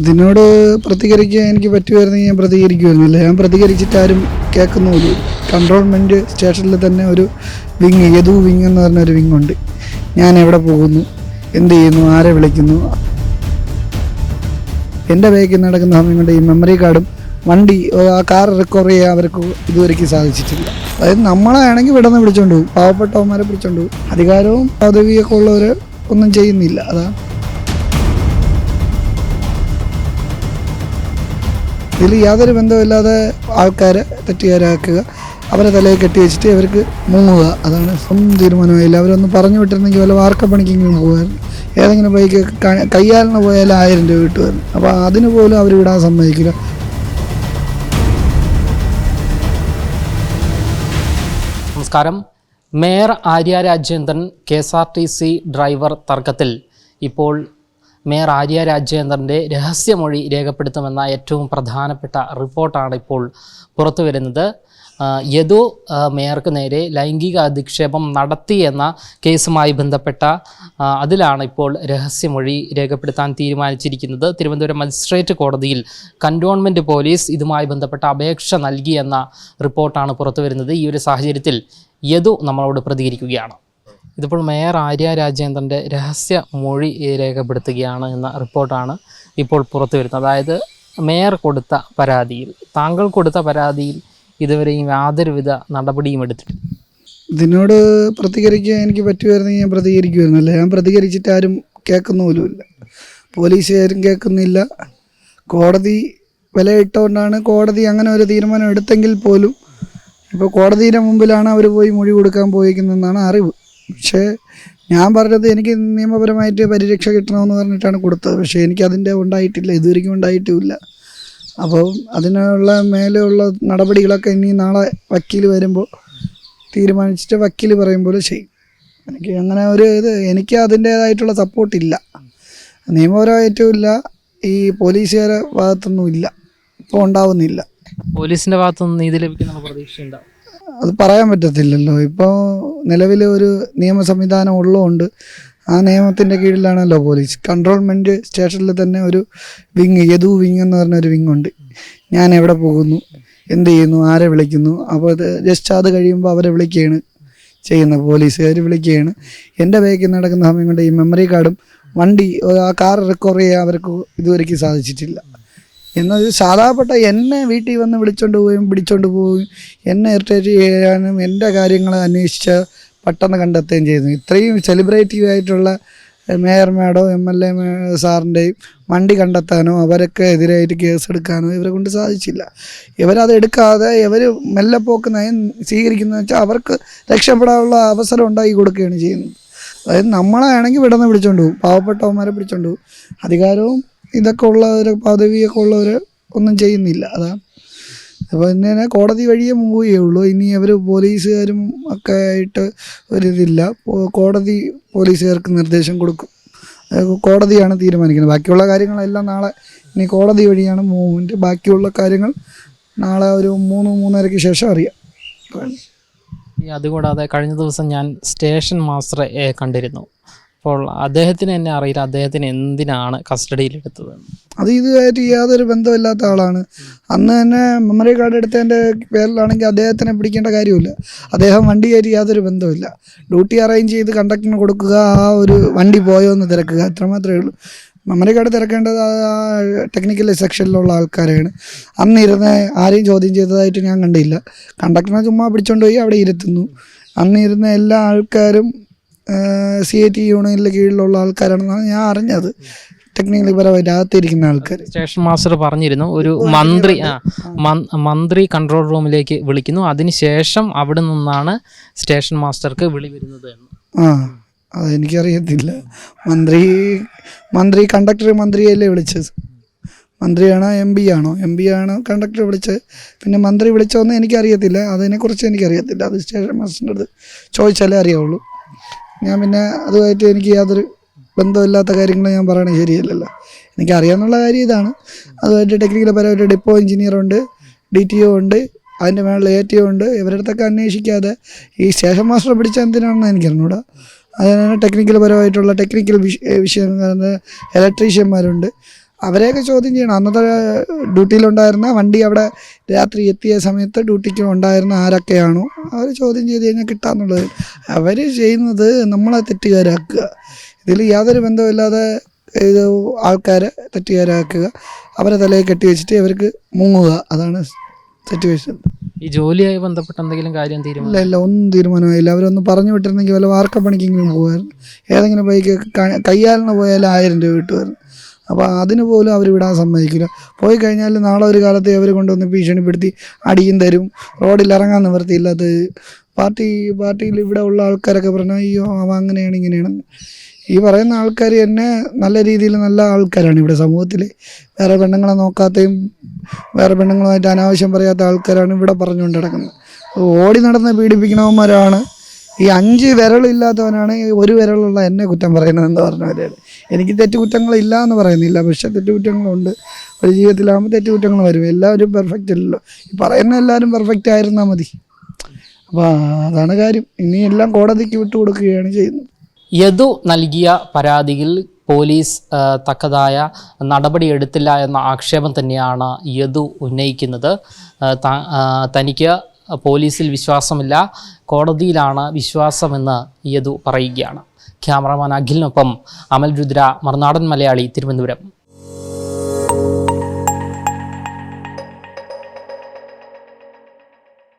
ഇതിനോട് പ്രതികരിക്കാൻ എനിക്ക് പറ്റുമായിരുന്നെങ്കിൽ ഞാൻ പ്രതികരിക്കുമായിരുന്നില്ല ഞാൻ പ്രതികരിച്ചിട്ട് ആരും കേൾക്കുന്നുമില്ല കൺട്രോൾമെന്റ് സ്റ്റേഷനിൽ തന്നെ ഒരു വിങ് യദു വിങ് എന്ന് പറഞ്ഞ ഒരു വിങ് ഉണ്ട്. ഞാൻ എവിടെ പോകുന്നു? എന്ത് ചെയ്യുന്നു? ആരെ വിളിക്കുന്നു? എന്റെ ബാഗിൽ നടക്കുന്ന സമയം കൊണ്ട് ഈ മെമ്മറി കാർഡും വണ്ടി ആ കാർ റെക്കോർഡ് ചെയ്യാൻ അവർക്ക് ഇതുവരെയ്ക്ക് സാധിച്ചിട്ടില്ല. അതായത് നമ്മളെ ആണെങ്കിൽ ഇവിടെ നിന്ന് വിളിച്ചോണ്ട് പോകും. പാവപ്പെട്ടവന്മാരെ പിടിച്ചോണ്ട് പോകും. അധികാരവും പദവിയൊക്കെ ഉള്ളവർ ഒന്നും ചെയ്യുന്നില്ല. അതാണ് ഇതിൽ യാതൊരു ബന്ധമില്ലാതെ ആൾക്കാരെ തെറ്റുകാരാക്കുക അവരെ തലയിൽ കെട്ടി വെച്ചിട്ട് അവർക്ക് മുങ്ങുക അതാണ് സ്വന്തം തീരുമാനമായില്ല അവരൊന്ന് പറഞ്ഞു വിട്ടിരുന്നെങ്കിൽ വല്ല വാർക്കപ്പണിക്കെങ്കിലും പോകുമായിരുന്നു ഏതെങ്കിലും ബൈക്ക് കയ്യാലിന് പോയാൽ ആയിരം രൂപ കിട്ടുമായിരുന്നു അപ്പോൾ അതിന് പോലും അവർ വിടാൻ സമ്മതിക്കില്ല. നമസ്കാരം. Mayor Arya Rajendran K S R T C driver തർക്കത്തിൽ ഇപ്പോൾ മേയർ ആര്യ രാജേന്ദ്രന്റെ രഹസ്യമൊഴി രേഖപ്പെടുത്തുമെന്ന ഏറ്റവും പ്രധാനപ്പെട്ട റിപ്പോർട്ടാണ് ഇപ്പോൾ പുറത്തു വരുന്നത്. യദു മേയർക്ക് നേരെ ലൈംഗിക അധിക്ഷേപം നടത്തി എന്ന കേസുമായി ബന്ധപ്പെട്ട അതിലാണ് ഇപ്പോൾ രഹസ്യമൊഴി രേഖപ്പെടുത്താൻ തീരുമാനിച്ചിരിക്കുന്നത്. തിരുവനന്തപുരം മജിസ്ട്രേറ്റ് കോടതിയിൽ കന്റോൺമെന്റ് പോലീസ് ഇതുമായി ബന്ധപ്പെട്ട അപേക്ഷ നൽകിയെന്ന റിപ്പോർട്ടാണ് പുറത്തു വരുന്നത്. ഈ ഒരു സാഹചര്യത്തിൽ യദു നമ്മളോട് പ്രതികരിക്കുകയാണ്. ഇതിപ്പോൾ മേയർ ആര്യ രാജേന്ദ്രന്റെ രഹസ്യ മൊഴി രേഖപ്പെടുത്തുകയാണ് എന്ന റിപ്പോർട്ടാണ് ഇപ്പോൾ പുറത്തു വരുന്നത്. അതായത് മേയർ കൊടുത്ത പരാതിയിൽ താങ്കൾ കൊടുത്ത പരാതിയിൽ ഇതുവരെയും യാതൊരുവിധ നടപടിയും എടുത്തിട്ടില്ല. ഇതിനോട് പ്രതികരിക്കാൻ എനിക്ക് പറ്റുമായിരുന്നെങ്കിൽ ഞാൻ പ്രതികരിക്കുമായിരുന്നില്ല ഞാൻ പ്രതികരിച്ചിട്ട് ആരും കേൾക്കുന്ന പോലുമില്ല ആരും കേൾക്കുന്നില്ല. കോടതി വിലയിട്ടുകൊണ്ടാണ് കോടതി അങ്ങനെ ഒരു തീരുമാനം എടുത്തെങ്കിൽ പോലും ഇപ്പോൾ കോടതിയുടെ മുമ്പിലാണ് അവർ പോയി മൊഴി കൊടുക്കാൻ പോയിരിക്കുന്നതെന്നാണ് അറിവ്. പക്ഷേ ഞാൻ പറഞ്ഞത് എനിക്ക് നിയമപരമായിട്ട് പരിരക്ഷ കിട്ടണമെന്ന് പറഞ്ഞിട്ടാണ് കൊടുത്തത്. പക്ഷേ എനിക്ക് അതിന്റെ ഉണ്ടായിട്ടില്ല ഇതുവരെയ്ക്കും ഉണ്ടായിട്ടുമില്ല അപ്പോൾ അതിനുള്ള മേലെയുള്ള നടപടികളൊക്കെ ഇനി നാളെ വക്കീൽ വരുമ്പോൾ തീരുമാനിച്ചിട്ട് വക്കീൽ പറയുമ്പോൾ ചെയ്യും. എനിക്ക് അങ്ങനെ ഒരു ഇത് എനിക്ക് അതിന്റേതായിട്ടുള്ള സപ്പോർട്ടില്ല നിയമപരമായിട്ടും ഇല്ല ഈ പോലീസുകാരെ ഭാഗത്തൊന്നും ഇല്ല. ഇപ്പോൾ ഉണ്ടാവുന്നില്ല. പോലീസിന്റെ ഭാഗത്തുനിന്ന് നീതി ലഭിക്കുന്ന പ്രതീക്ഷയുണ്ടോ? അത് പറയാൻ പറ്റത്തില്ലല്ലോ. ഇപ്പോൾ നിലവിൽ ഒരു നിയമ സംവിധാനം ഉള്ളതുകൊണ്ട് ആ നിയമത്തിന്റെ കീഴിലാണല്ലോ പോലീസ്. കൺട്രോൾമെന്റ് സ്റ്റേഷനിൽ തന്നെ ഒരു വിങ് യദു വിങ് എന്ന് പറഞ്ഞ ഒരു വിങ് ഉണ്ട്. ഞാൻ എവിടെ പോകുന്നു? എന്ത് ചെയ്യുന്നു? ആരെ വിളിക്കുന്നു? അപ്പോൾ അത് ജസ്റ്റ് അത് കഴിയുമ്പോൾ അവരെ വിളിക്കുകയാണ് ചെയ്യുന്ന പോലീസുകാർ വിളിക്കുകയാണ്. എന്റെ ബാഗിൽ നടക്കുന്ന സമയം കൊണ്ട് ഈ മെമ്മറി കാർഡും വണ്ടി ആ കാർ റെക്കോർഡ് ചെയ്യാൻ അവർക്ക് ഇതുവരെയ്ക്ക് സാധിച്ചിട്ടില്ല. എന്നത് സാധാപ്പെട്ട എന്നെ വീട്ടിൽ വന്ന് വിളിച്ചോണ്ട് പോവുകയും പിടിച്ചോണ്ട് പോവുകയും എന്നെ ഇറിറ്റേറ്റ് ചെയ്യാനും എന്റെ കാര്യങ്ങൾ അന്വേഷിച്ച് പെട്ടെന്ന് കണ്ടെത്തുകയും ചെയ്യുന്നു ഇത്രയും സെലിബ്രേറ്റീവ് ആയിട്ടുള്ള മേയർമാരോ എം എൽ എ സാറിന്റെയും വണ്ടി കണ്ടെത്താനോ അവരൊക്കെ എതിരായിട്ട് കേസ് എടുക്കാനോ ഇവരെ കൊണ്ട് സാധിച്ചില്ല. ഇവരത് എടുക്കാതെ ഇവർ മെല്ലെപ്പോക്ക് നയം സ്വീകരിക്കുന്നത് വെച്ചാൽ അവർക്ക് രക്ഷപ്പെടാനുള്ള അവസരം ഉണ്ടാക്കി കൊടുക്കുകയാണ് ചെയ്യുന്നത്. അതായത് നമ്മളെ ആണെങ്കിൽ പിടിച്ചോണ്ട് പോകും. പാവപ്പെട്ടവന്മാരെ പിടിച്ചോണ്ട് പോകും. അധികാരവും ഇതൊക്കെ ഉള്ളവർ പദവിയൊക്കെ ഉള്ളവർ ഒന്നും ചെയ്യുന്നില്ല. അതാണ് അപ്പോൾ ഇങ്ങനെ കോടതി വഴിയേ പോവുകയുള്ളൂ ഇനി അവർ പോലീസുകാരും ഒക്കെ ആയിട്ട് ഒരിതില്ല കോടതി പോലീസുകാർക്ക് നിർദ്ദേശം കൊടുക്കും. കോടതിയാണ് തീരുമാനിക്കുന്നത്. ബാക്കിയുള്ള കാര്യങ്ങളെല്ലാം നാളെ ഇനി കോടതി വഴിയാണ് മൂവ്മെന്റ് ബാക്കിയുള്ള കാര്യങ്ങൾ നാളെ ഒരു മൂന്ന് മൂന്നരയ്ക്ക് ശേഷം അറിയാം. അതുകൂടാതെ കഴിഞ്ഞ ദിവസം ഞാൻ സ്റ്റേഷൻ മാസ്റ്ററെ കണ്ടിരുന്നു. അപ്പോൾ അദ്ദേഹത്തിന് എന്നെ അറിയില്ല. അദ്ദേഹത്തിന് എന്തിനാണ് കസ്റ്റഡിയിൽ കസ്റ്റഡിയിലെടുത്തത് അത് ഇതുമായിട്ട് യാതൊരു ബന്ധമില്ലാത്ത ആളാണ്. അന്ന് തന്നെ മെമ്മറി കാർഡ് എടുത്തതിന്റെ പേരിലാണെങ്കിൽ അദ്ദേഹത്തിനെ പിടിക്കേണ്ട കാര്യമില്ല. അദ്ദേഹം വണ്ടിയായിട്ട് യാതൊരു ബന്ധമില്ല ഡ്യൂട്ടി അറേഞ്ച് ചെയ്ത് കണ്ടക്ടറിന് കൊടുക്കുക ആ ഒരു വണ്ടി പോയോ എന്ന് തിരക്കുക. അത്രമാത്രമേ ഉള്ളൂ. മെമ്മറി കാർഡ് തിരക്കേണ്ടത് ടെക്നിക്കൽ സെക്ഷനിലുള്ള ആൾക്കാരാണ് അന്ന് ഇരുന്ന് ആരെയും ചോദ്യം ചെയ്തതായിട്ട് ഞാൻ കണ്ടില്ല. കണ്ടക്ടറിനെ ചുമ്മാ പിടിച്ചോണ്ട് പോയി അവിടെ ഇരുത്തുന്നു. അന്നിരുന്ന എല്ലാ ആൾക്കാരും സി ഐ ടി യൂണിയനിലെ കീഴിലുള്ള ആൾക്കാരാണെന്നാണ് ഞാൻ അറിഞ്ഞത്. ടെക്നിക്കലി പരമായിട്ട് അകത്തിരിക്കുന്ന ആൾക്കാർ സ്റ്റേഷൻ മാസ്റ്റർ പറഞ്ഞിരുന്നു ഒരു മന്ത്രി മന്ത്രി കൺട്രോൾ റൂമിലേക്ക് വിളിക്കുന്നു. അതിനുശേഷം അവിടെ നിന്നാണ് സ്റ്റേഷൻ മാസ്റ്റർക്ക് വിളി വരുന്നത് എന്ന്. ആ അതെനിക്കറിയത്തില്ല. മന്ത്രി മന്ത്രി കണ്ടക്ടർ മന്ത്രിയല്ലേ വിളിച്ചത്? മന്ത്രിയാണോ എം പി ആണോ? എം പി ആണോ കണ്ടക്ടർ വിളിച്ച് പിന്നെ മന്ത്രി വിളിച്ചോന്ന് എനിക്കറിയത്തില്ല. അതിനെക്കുറിച്ച് എനിക്കറിയത്തില്ല. അത് സ്റ്റേഷൻ മാസ്റ്ററിന്റെ അടുത്ത് ചോദിച്ചാലേ അറിയാവുള്ളൂ ഞാൻ പിന്നെ അതുമായിട്ട് എനിക്ക് യാതൊരു ബന്ധമില്ലാത്ത കാര്യങ്ങൾ ഞാൻ പറയണത് ശരിയല്ലല്ലോ. എനിക്ക് അറിയാമെന്നുള്ള കാര്യം ഇതാണ്. അതുമായിട്ട് ടെക്നിക്കൽ പരമായിട്ട് ഡിപ്പോ എഞ്ചിനീയർ ഉണ്ട് ഡി ടി ഒ ഉണ്ട് അതിന്റെ മേളിൽ എ ടി ഒ ഉണ്ട്. ഇവരടുത്തൊക്കെ അന്വേഷിക്കാതെ ഈ സ്റ്റേഷൻ മാസ്റ്റർ പിടിച്ച എന്തിനാണെന്ന് എനിക്കറിഞ്ഞൂടാ അതിനാണ് ടെക്നിക്കൽ പരമായിട്ടുള്ള ടെക്നിക്കൽ വിഷയങ്ങൾ ഇലക്ട്രീഷ്യന്മാരുണ്ട് അവരെയൊക്കെ ചോദ്യം ചെയ്യണം. അന്നത്തെ ഡ്യൂട്ടിയിലുണ്ടായിരുന്ന വണ്ടി അവിടെ രാത്രി എത്തിയ സമയത്ത് ഡ്യൂട്ടിക്ക് ഉണ്ടായിരുന്ന ആരൊക്കെയാണോ അവർ ചോദ്യം ചെയ്ത് കഴിഞ്ഞാൽ കിട്ടാന്നുള്ളത്. അവർ ചെയ്യുന്നത് നമ്മളെ തെറ്റുകാരാക്കുക. ഇതിൽ യാതൊരു ബന്ധമില്ലാതെ ഇത് ആൾക്കാരെ തെറ്റുകാരാക്കുക. അവരെ തലയിൽ കെട്ടി വെച്ചിട്ട് ഇവർക്ക് മുങ്ങുക. അതാണ് സിറ്റുവേഷൻ ഈ ജോലിയായി ബന്ധപ്പെട്ട എന്തെങ്കിലും കാര്യം തീരുമാനം? ഇല്ല ഇല്ല ഒന്നും തീരുമാനമായില്ല. അവരൊന്ന് പറഞ്ഞു വിട്ടിരുന്നെങ്കിൽ വല്ല വാർക്കപ്പണിക്കെങ്കിലും പോകുമായിരുന്നു ഏതെങ്കിലും ബൈക്ക് കയ്യാലിന് പോയാലും ആയിരം രൂപ കിട്ടുമായിരുന്നു. അപ്പോൾ അതിന് പോലും അവർ വിടാൻ സമ്മതിക്കില്ല. പോയി കഴിഞ്ഞാൽ നാളെ ഒരു കാലത്ത് അവർ കൊണ്ടുവന്ന് ഭീഷണിപ്പെടുത്തി അടിയും തരും. റോഡിൽ ഇറങ്ങാൻ നിവൃത്തിയില്ലാത്ത പാർട്ടി പാർട്ടിയിൽ ഇവിടെ ഉള്ള ആൾക്കാരൊക്കെ പറഞ്ഞാൽ അയ്യോ അവ അങ്ങനെയാണ് ഇങ്ങനെയാണ്. ഈ പറയുന്ന ആൾക്കാർ തന്നെ നല്ല രീതിയിൽ നല്ല ആൾക്കാരാണ് ഇവിടെ സമൂഹത്തിൽ വേറെ പെണ്ണുങ്ങളെ നോക്കാത്തയും വേറെ പെണ്ണുങ്ങളുമായിട്ട് അനാവശ്യം പറയാത്ത ആൾക്കാരാണ് ഇവിടെ പറഞ്ഞുകൊണ്ട് നടക്കുന്നത്. ഓടി നടന്ന് പീഡിപ്പിക്കണവന്മാരാണ് ഈ അഞ്ച് വിരളില്ലാത്തവനാണ് ഒരു വിരലുള്ള എന്നെ കുറ്റം പറയുന്നത് എന്ന് പറഞ്ഞവരാണ് എനിക്ക് തെറ്റുകുറ്റങ്ങളില്ല എന്ന് പറയുന്നില്ല. പക്ഷെ തെറ്റുകുറ്റങ്ങളുണ്ട്. ഒരു ജീവിതത്തിലാകുമ്പോൾ തെറ്റുകുറ്റങ്ങൾ വരും. എല്ലാവരും പെർഫെക്റ്റ് അല്ലല്ലോ. ഈ പറയുന്ന എല്ലാവരും പെർഫെക്റ്റ് ആയിരുന്നാൽ മതി. അപ്പോൾ അതാണ് കാര്യം. ഇനി എല്ലാം കോടതിക്ക് വിട്ടു കൊടുക്കുകയാണ് ചെയ്യുന്നത്. യദു നൽകിയ പരാതിയിൽ പോലീസ് തക്കതായ നടപടി നടപടിയെടുത്തില്ല എന്ന ആക്ഷേപം തന്നെയാണ് യദു ഉന്നയിക്കുന്നത്. തനിക്ക് പോലീസിൽ വിശ്വാസമില്ല. കോടതിയിലാണ് വിശ്വാസമെന്ന് യദു പറയുകയാണ്. ക്യാമറമാൻ അഖിലിനൊപ്പം അമൽ രുദ്ര മറുനാടൻ മലയാളി തിരുവനന്തപുരം.